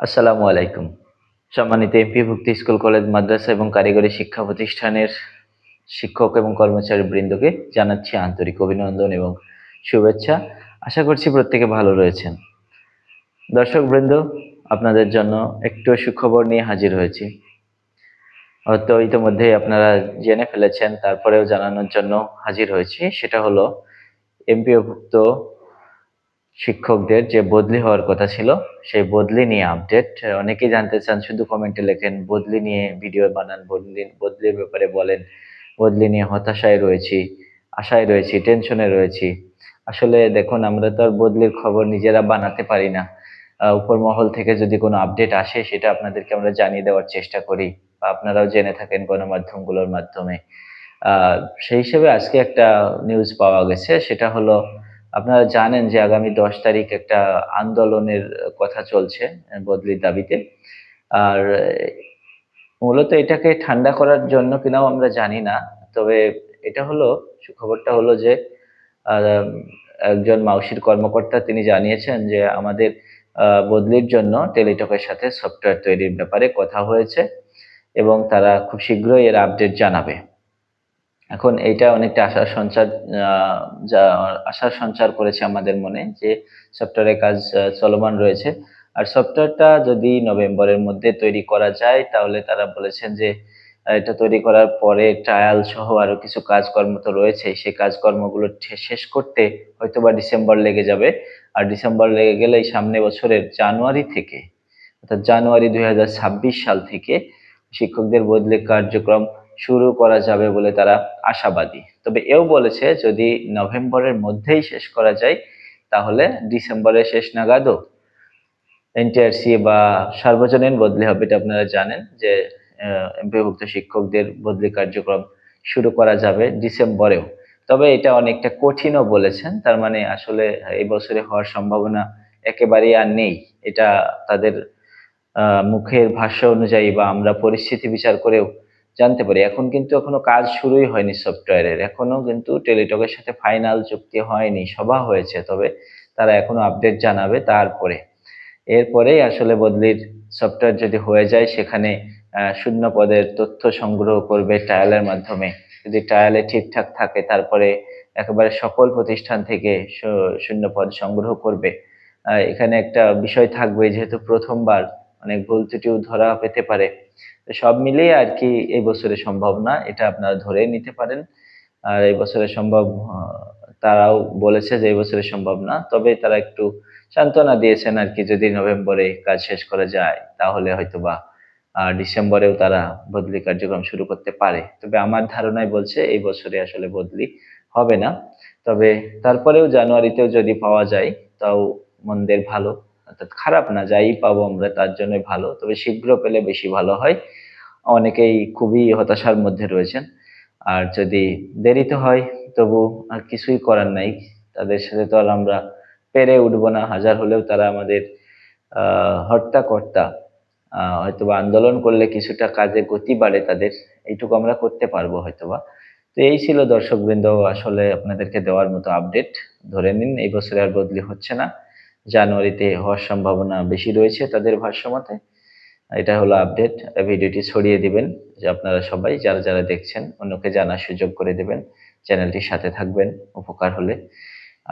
আসসালামু আলাইকুম। সম্মানিত এমপিভুক্ত স্কুল, কলেজ, মাদ্রাসা এবং কারিগরি শিক্ষা প্রতিষ্ঠানের শিক্ষক এবং কর্মচারী বৃন্দকে জানাচ্ছি আন্তরিক অভিনন্দন এবং শুভেচ্ছা। আশা করছি প্রত্যেকে ভালো রয়েছেন। দর্শক বৃন্দ, আপনাদের জন্য একটু সুখবর নিয়ে হাজির হয়েছি। হয়তো ইতিমধ্যেই আপনারা জেনে ফেলেছেন, তারপরেও জানানোর জন্য হাজির হয়েছি। সেটা হলো এমপিওভুক্ত শিক্ষকদের যে বদলি হওয়ার কথা ছিল, সেই বদলি নিয়ে আপডেট অনেকেই জানতে চান, শুধু কমেন্টে লেখেন, বদলি নিয়ে ভিডিও বানান, বদলি, বদলির ব্যাপারে বলেন, বদলি নিয়ে হতাশায় রয়েছি, আশায় রয়েছি টেনশনে রয়েছি। আসলে দেখুন, আমরা তো আর বদলির খবর নিজেরা বানাতে পারি না। উপর মহল থেকে যদি কোনো আপডেট আসে, সেটা আপনাদেরকে আমরা জানিয়ে দেওয়ার চেষ্টা করি, বা আপনারাও জেনে থাকেন গণমাধ্যমগুলোর মাধ্যমে। সেই হিসেবে আজকে একটা নিউজ পাওয়া গেছে, সেটা হলো আপনারা জানেন যে আগামী দশ তারিখ একটা আন্দোলনের কথা চলছে বদলির দাবিতে। আর মূলত এটাকে ঠান্ডা করার জন্য কিনাও আমরা জানি না, তবে এটা হলো, সুখবরটা হলো যে একজন মাউসির কর্মকর্তা তিনি জানিয়েছেন যে আমাদের বদলির জন্য টেলিটকের সাথে সফটওয়্যার তৈরির ব্যাপারে কথা হয়েছে এবং তারা খুব শীঘ্রই এর আপডেট জানাবে। এখন এইটা অনেকটা আশার সঞ্চার যা আশার সঞ্চার করেছে আমাদের মনে যে সফটওয়্যারের কাজ চলমান রয়েছে। আর সফটওয়্যারটা যদি নভেম্বরের মধ্যে তৈরি করা যায়, তাহলে তারা বলেছেন যে এটা তৈরি করার পরে ট্রায়াল সহ আরও কিছু কাজকর্ম তো রয়েছে। সেই কাজকর্মগুলো শেষ করতে হয়তোবা ডিসেম্বর লেগে যাবে। আর ডিসেম্বর লেগে গেলে এই সামনে বছরের জানুয়ারি থেকে, অর্থাৎ জানুয়ারি দুই হাজার ছাব্বিশ সাল থেকে শিক্ষকদের বদলে কার্যক্রম শুরু করা যাবে বলে তারা আশাবাদী। তবে এও বলেছে, যদি নভেম্বরের মধ্যেই শেষ করা যায়, তাহলে ডিসেম্বরের শেষ নাগাদও এনটিআরসি বা সার্বজনীন বদলি হবে এটা আপনারা জানেন যে এমপিভুক্ত শিক্ষকদের বদলি কার্যক্রম শুরু করা যাবে ডিসেম্বরেও। তবে এটা অনেকটা কঠিনও বলেছেন, তার মানে আসলে এই বছরে হওয়ার সম্ভাবনা একেবারেই আর নেই। এটা তাদের মুখের ভাষ্য অনুযায়ী বা আমরা পরিস্থিতি বিচার করেও জানতে পারি। এখন কিন্তু এখনও কাজ শুরুই হয়নি সফটওয়্যারের এখনও কিন্তু টেলিটকের সাথে ফাইনাল চুক্তি হয়নি, সভা হয়েছে, তবে তারা এখনও আপডেট জানাবে তারপরে। এরপরেই আসলে বদলির সফটওয়্যার যদি হয়ে যায়, সেখানে শূন্য পদের তথ্য সংগ্রহ করবে ট্রায়ালের মাধ্যমে। যদি ট্রায়ালে ঠিকঠাক থাকে, তারপরে একেবারে সকল প্রতিষ্ঠান থেকে শূন্য পদ সংগ্রহ করবে। এখানে একটা বিষয় থাকবে, যেহেতু প্রথমবার অনেক ভুল ত্রুটিও ধরা পেতে পারে। সব মিলিয়ে আর কি এই বছরে সম্ভব না এটা আপনারা ধরে নিতে পারেন। আর এই বছরে সম্ভব তারাও বলেছে যে এই বছরে সম্ভব না তবে তারা একটু সান্ত্বনা দিয়েছেন আর কি যদি নভেম্বরে কাজ শেষ করা যায় তাহলে হয়তোবা আহ, ডিসেম্বরেও তারা বদলি কার্যক্রম শুরু করতে পারে। তবে আমার ধারণায় বলছে এই বছরে আসলে বদলি হবে না। তবে তারপরেও জানুয়ারিতেও যদি পাওয়া যায় তাও মন্দের ভালো। অর্থাৎ খারাপ না, যাই পাবো আমরা তার জন্য ভালো। তবে শীঘ্র পেলে বেশি ভালো হয়। অনেকেই খুবই হতাশার মধ্যে রয়েছেন। আর যদি দেরিতে হয়, তবু আর কিছুই করার নাই। তাদের সাথে তো আর আমরা পেরে উঠবো না। হাজার হলেও তারা আমাদের, আহ হর্তা কর্তা আহ, হয়তোবা আন্দোলন করলে কিছুটা কাজে গতি বাড়ে তাদের। এইটুকু আমরা করতে পারব হয়তোবা। তো এই ছিল দর্শকবৃন্দ। আসলে আপনাদেরকে দেওয়ার মতো আপডেট ধরে নিন, এই বছরে আর বদলি হচ্ছে না। জানুয়ারিতে হওয়ার সম্ভাবনা বেশি রয়েছে তাদের ভাষ্যমতে এটা হলো আপডেট ভিডিওটি ছড়িয়ে দিবেন, যে আপনারা সবাই যারা যারা দেখছেন, অন্যকে জানার সুযোগ করে দেবেন, চ্যানেলটির সাথে থাকবেন, উপকার হলে।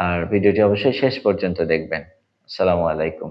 আর ভিডিওটি অবশ্যই শেষ পর্যন্ত দেখবেন। আসসালামু আলাইকুম।